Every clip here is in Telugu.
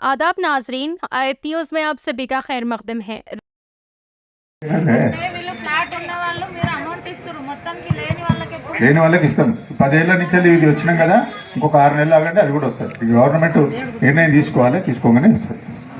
आदाब नाजरीन आयतीज़ में आप सभी का खैर मकदम है ఏంటంటే అంటే వీళ్ళు ఫ్లాట్ ఉన్న వాళ్ళు మీరు అమౌంట్ ఇస్తారు మొత్తంకి లేని వాళ్ళకి ఎప్పుడు లేని వాళ్ళకి ఇస్తాం పదేళ్ల నుంచి వెళ్ళి ఇది వచ్చినాం కదా ఇంకొక ఆరు నెలలు ఆగంటే అది కూడా వస్తుంది ఈ గవర్నమెంట్ నిర్ణయం తీసుకోవాలి తీసుకోగానే ఇస్తుంది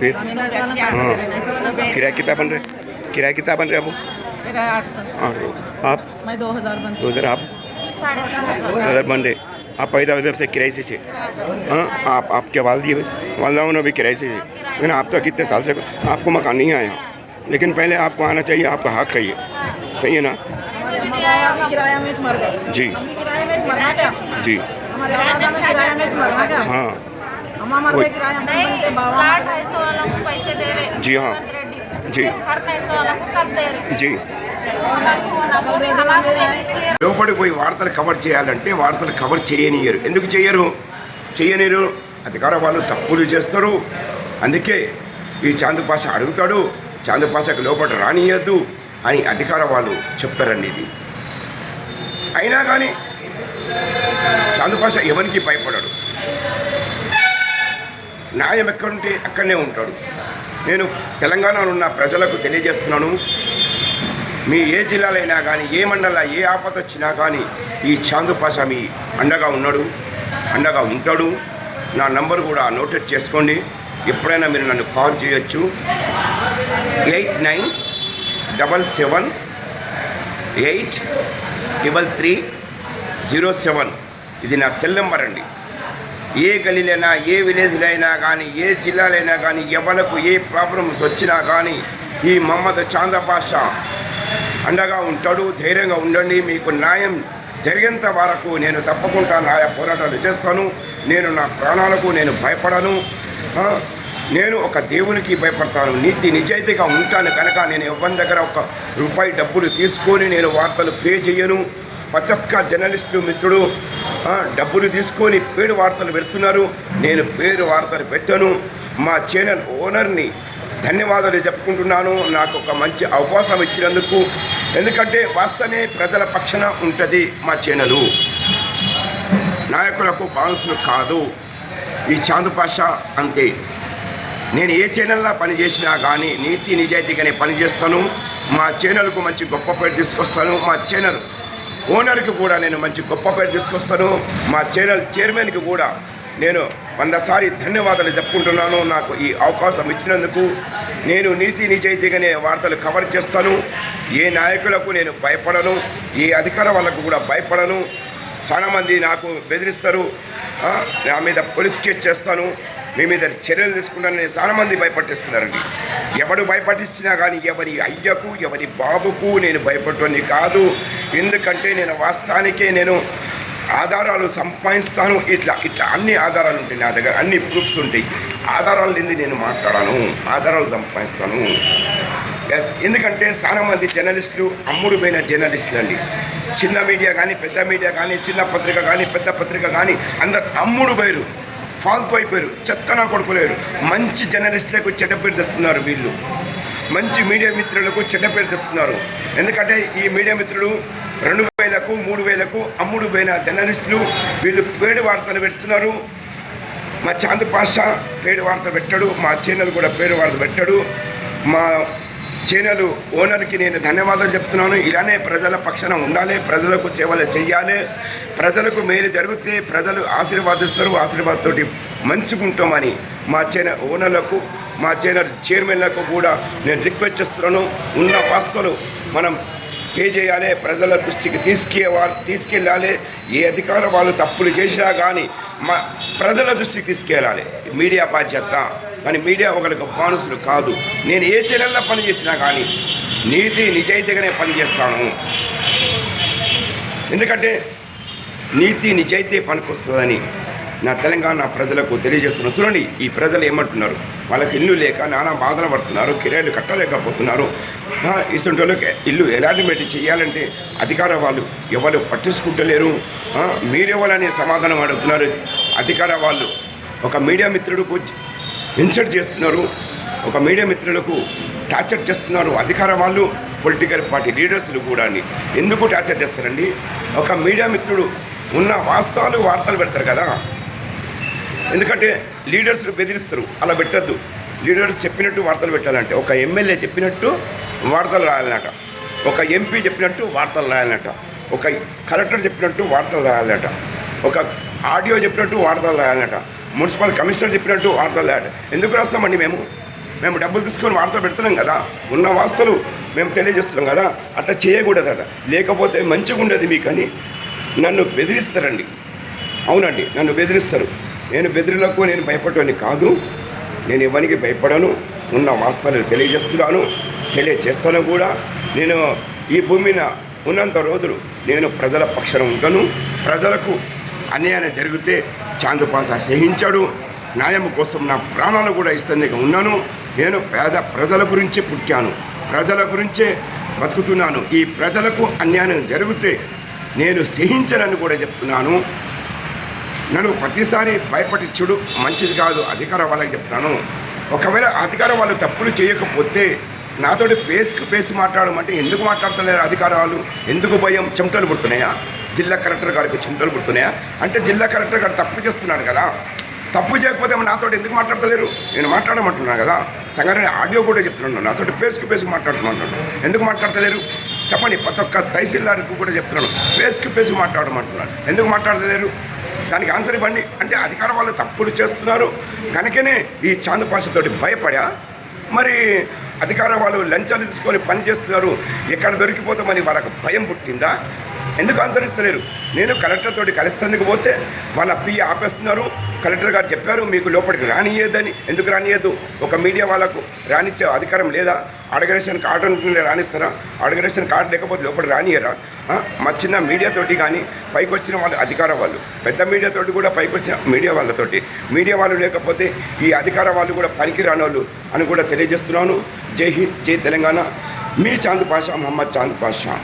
फिर हाँ। किराया कितना बन रहे किराया कितना बन रहे आप आठ लोग। आप? मैं दो हज़ार बन तो आप? तीन हज़ार बन रहे। आप पैदा उधर से किराए से थे। हाँ आप आपके वालदी वालदाओं ने भी किराए से थे लेकिन आप तो कितने साल से आपको मकान नहीं आया। लेकिन पहले आपको आना चाहिए आपका हक है ये। सही है ना? जी। जी। हाँ। हम मर गए किराया में नहीं बनते बाबा फ्लैट पैसे वालों को पैसे दे रहे जी हाँ। हेमंत रेड्डी जी। हर पैसे वालों को कब दे रहे जी उनका होना वो भी हमारे पैसे क्लियर లోపలికి పోయి వార్తలు కవర్ చేయాలంటే వార్తలు కవర్ చేయనియరు ఎందుకు చేయరు చేయనిరు అధికార వాళ్ళు తప్పులు చేస్తారు అందుకే ఈ చాందు పాష అడుగుతాడు చాందు పాషకు లోపల రానియద్దు అని అధికార వాళ్ళు చెప్తారండి ఇది అయినా కానీ చాందు పాష ఎవరికి భయపడడు న్యాయం ఎక్కడుంటే అక్కడనే ఉంటాడు. నేను తెలంగాణలో ఉన్న ప్రజలకు తెలియజేస్తున్నాను. మీ ఏ జిల్లాలైనా కానీ ఏ మండల ఏ ఆపద వచ్చినా కానీ ఈ చాందు పాషా మీ అండగా ఉన్నాడు. అండగా ఉంటాడు. నా నంబర్ కూడా నోటెడ్ చేసుకోండి. ఎప్పుడైనా మీరు నన్ను కాల్ చేయొచ్చు. Eight nine double seven eight double three zero seven. ఇది నా సెల్ నెంబర్ అండి. ఏ గలీలైనా ఏ విలేజ్లో అయినా కానీ ఏ జిల్లాలైనా కానీ ఎవలకు ఏ ప్రాబ్లమ్స్ వచ్చినా కానీ ఈ మహమ్మద్ చాంద పాషా అండగా ఉంటాడు ధైర్యంగా ఉండండి మీకు న్యాయం జరిగేంత వరకు నేను తప్పకుండా న్యాయ పోరాటాలు చేస్తాను. నేను నా ప్రాణాలకు నేను భయపడను. నేను ఒక దేవునికి భయపడతాను. నీతి నిజాయితీగా ఉంటాను కనుక నేను ఎవరి దగ్గర ఒక రూపాయి డబ్బులు తీసుకొని నేను వార్తలు పే చేయను. ప్రతి ఒక్క జర్నలిస్టు మిత్రుడు డబ్బులు తీసుకొని పేరు వార్తలు పెడుతున్నారు. నేను పేరు వార్తలు పెట్టను. మా ఛానల్ ఓనర్ని ధన్యవాదాలు చెప్పుకుంటున్నాను. నాకు ఒక మంచి అవకాశం ఇచ్చినందుకు. ఎందుకంటే వాస్తవమే ప్రజల పక్షన ఉంటుంది మా ఛానలు. నాయకులకు బాన్సులు కాదు. ఈ చాందు భాష అంతే. నేను ఏ ఛానల్లో పనిచేసినా కానీ నీతి నిజాయితీగానే పనిచేస్తాను. మా ఛానల్కు మంచి గొప్ప పేరు తీసుకొస్తాను. మా ఛానల్ ఓనర్కి కూడా నేను మంచి గొప్ప పేరు తీసుకొస్తాను. మా ఛానల్ చైర్మన్కి కూడా నేను వందసారి ధన్యవాదాలు చెప్పుకుంటున్నాను. నాకు ఈ అవకాశం ఇచ్చినందుకు నేను నీతి నిజాయితీగానే వార్తలు కవర్ చేస్తాను. ఏ నాయకులకు నేను భయపడను. ఏ అధికార వాళ్ళకు కూడా భయపడను. చాలామంది నాకు బెదిరిస్తారు. నా మీద పోలీస్ కేసు చేస్తాను. మీ మీద చర్యలు తీసుకుంటానని చాలామంది భయపట్టిస్తున్నారండి. ఎవడు భయపట్టించినా కానీ ఎవరి అయ్యకు ఎవరి బాబుకు నేను భయపడటోని కాదు. ఎందుకంటే నేను వాస్తవానికే నేను ఆధారాలు సంపాదిస్తాను. ఇట్లా ఇట్లా అన్ని ఆధారాలు ఉంటాయి నా దగ్గర. అన్ని ప్రూఫ్స్ ఉంటాయి. ఆధారాలు లేని నేను మాట్లాడాను. ఆధారాలు సంపాదిస్తాను. ఎస్ ఎందుకంటే చాలా మంది జర్నలిస్టులు అమ్ముడు పోయిన జర్నలిస్టులు అండి చిన్న మీడియా కానీ పెద్ద మీడియా కానీ చిన్న పత్రిక కానీ పెద్ద పత్రిక కానీ అందరు అమ్ముడు పోయారు ఫాల్తు అయిపోయారు చెత్తన కొడుకులేరు. మంచి జర్నలిస్టులకు చెడ్డ పేరు తెస్తున్నారు వీళ్ళు. మంచి మీడియా మిత్రులకు చెడ్డ పేరు తెస్తున్నారు. ఎందుకంటే ఈ మీడియా మిత్రులు రెండు వేలకు మూడు వేలకు అమ్ముడు పోయిన జర్నలిస్టులు వీళ్ళు పేడు వార్తలు పెడుతున్నారు. మా చాంద్ పాషా పేడు వార్త పెట్టాడు. మా ఛానల్ కూడా పేరు వార్త పెట్టాడు. మా ఛానల్ ఓనర్కి నేను ధన్యవాదాలు చెప్తున్నాను. ఇలానే ప్రజల పక్షాన ఉండాలి ప్రజలకు సేవలు చేయాలి. ప్రజలకు మేలు జరిగితే ప్రజలు ఆశీర్వాదిస్తారు ఆశీర్వాదంతో మంచుకుంటామని మా ఛానల్ ఓనర్లకు మా ఛానల్ చైర్మన్లకు కూడా నేను రిక్వెస్ట్ చేస్తున్నాను. ఉన్న వాస్తులు మనం పే చేయాలి ప్రజల దృష్టికి తీసుకెళ్ళ తీసుకెళ్ళాలి. ఏ అధికార వాళ్ళు తప్పులు చేసినా కానీ మా ప్రజల దృష్టికి తీసుకెళ్ళాలి. మీడియా బాధ్యత. కానీ మీడియా ఒకరికి బానుసులు కాదు. నేను ఏ ఛానల్లో పనిచేసినా కానీ నీతి నిజాయితీగానే పనిచేస్తాను. ఎందుకంటే నీతి నిజాయితీ పనికొస్తుందని నా తెలంగాణ ప్రజలకు తెలియజేస్తున్నా. చూడండి ఈ ప్రజలు ఏమంటున్నారు? వాళ్ళకి ఇల్లు లేక నానా బాధలు పడుతున్నారు కిరాయిలు కట్టలేకపోతున్నారు. ఆ, ఇటువంటి వాళ్ళకి ఇల్లు ఎలాంటి చేయాలంటే అధికార వాళ్ళు ఎవరు పట్టించుకుంటలేరు. మీరెవరనే సమాధానం అడుగుతున్నారు. అధికార వాళ్ళు ఒక మీడియా మిత్రుడుకు ఇన్సల్ట్ చేస్తున్నారు. ఒక మీడియా మిత్రులకు టార్చర్ చేస్తున్నారు. అధికార వాళ్ళు పొలిటికల్ పార్టీ లీడర్స్లు కూడా ఎందుకు టార్చర్ చేస్తారండి? ఒక మీడియా మిత్రుడు ఉన్న వాస్తవాలు వార్తలు పెడతారు కదా. ఎందుకంటే లీడర్స్ బెదిరిస్తారు అలా పెట్టద్దు. లీడర్స్ చెప్పినట్టు వార్తలు పెట్టాలంటే ఒక ఎమ్మెల్యే చెప్పినట్టు వార్తలు రాయాలన్నట ఒక ఎంపీ చెప్పినట్టు వార్తలు రాయాలన్నట ఒక కలెక్టర్ చెప్పినట్టు వార్తలు రాయాలన్నట ఒక ఆడియో చెప్పినట్టు వార్తలు రాయాలన్నట మున్సిపల్ కమిషనర్ చెప్పినట్టు వార్తలు రాయాలి ఎందుకు రాస్తామండి మేము? మేము డబ్బులు తీసుకొని వార్తలు పెడుతున్నాం కదా. ఉన్న వార్తలు మేము తెలియజేస్తున్నాం కదా. అట్లా చేయకూడదట. లేకపోతే మంచిగా ఉండేది మీకని నన్ను బెదిరిస్తారండి. అవునండి నన్ను బెదిరిస్తారు. నేను బెదిరిలకు నేను భయపడని కాదు. నేను ఎవరికి భయపడను. ఉన్న వాస్తవాలు తెలియజేస్తున్నాను. తెలియజేస్తాను కూడా. నేను ఈ భూమిన ఉన్నంత రోజులు నేను ప్రజల పక్షాన ఉంటాను. ప్రజలకు అన్యాయం జరిగితే చాందుపాస సహించాడు న్యాయం కోసం నా ప్రాణాలు కూడా ఇస్తుంది ఉన్నాను. నేను పేద ప్రజల గురించి పుట్టాను. ప్రజల గురించే బతుకుతున్నాను. ఈ ప్రజలకు అన్యాయం జరిగితే నేను సహించనని కూడా చెప్తున్నాను. నన్ను ప్రతిసారి భయపట్టించుడు మంచిది కాదు అధికార వాళ్ళకి చెప్తాను. ఒకవేళ అధికార వాళ్ళు తప్పులు చేయకపోతే నాతోటి పేస్కి పేసి మాట్లాడమంటే ఎందుకు మాట్లాడతలేరు అధికారాలు? ఎందుకు భయం? చెమటలు పుడుతున్నాయా? జిల్లా కలెక్టర్ గారికి చెమటలు పుడుతున్నాయా? అంటే జిల్లా కలెక్టర్ గారు తప్పు చేస్తున్నాడు కదా. తప్పు చేయకపోతే నాతో ఎందుకు మాట్లాడతలేరు? నేను మాట్లాడమంటున్నాను కదా. సంగారెడ్డి ఆడియో కూడా చెప్తున్నాను. నాతోటి పేస్కి పేసుకు మాట్లాడుతున్నాను ఎందుకు మాట్లాడతలేరు? చెప్పండి ప్రతి ఒక్క తహసీల్దార్కు కూడా చెప్తున్నాను. పేస్కి పేసి మాట్లాడమంటున్నాను ఎందుకు మాట్లాడలేరు? దానికి ఆన్సర్ ఇవ్వండి. అంటే అధికార వాళ్ళు తప్పులు చేస్తున్నారు. కనుకనే ఈ చాందపాషతోటి భయపడా? మరి అధికార వాళ్ళు లంచాలు తీసుకొని పని చేస్తున్నారు. ఎక్కడ దొరికిపోతామని వాళ్ళకు భయం పుట్టిందా? ఎందుకు ఆన్సర్ ఇస్తలేరు? నేను కలెక్టర్తో కలిస్తానికి పోతే వాళ్ళ పియ్య ఆపేస్తున్నారు. కలెక్టర్ గారు చెప్పారు మీకు లోపలికి రానియద్దని ఎందుకు రానియద్దు ఒక మీడియా వాళ్ళకు రానిచ్చే అధికారం లేదా? అడగరేషన్ కార్డు అనుకుంటే రానిస్తారా? అడగరేషన్ కార్డు లేకపోతే లోపల రానియరా? మా చిన్న మీడియా తోటి కానీ పైకి వచ్చిన వాళ్ళు అధికార వాళ్ళు పెద్ద మీడియాతోటి కూడా పైకి వచ్చిన మీడియా వాళ్ళతోటి మీడియా వాళ్ళు లేకపోతే ఈ అధికార వాళ్ళు కూడా పనికి రానోళ్ళు అని కూడా తెలియజేస్తున్నాను. జై హింద్ జై తెలంగాణ. మీ చాంద్ పాషా మహమ్మద్ చాంద్ పాషా.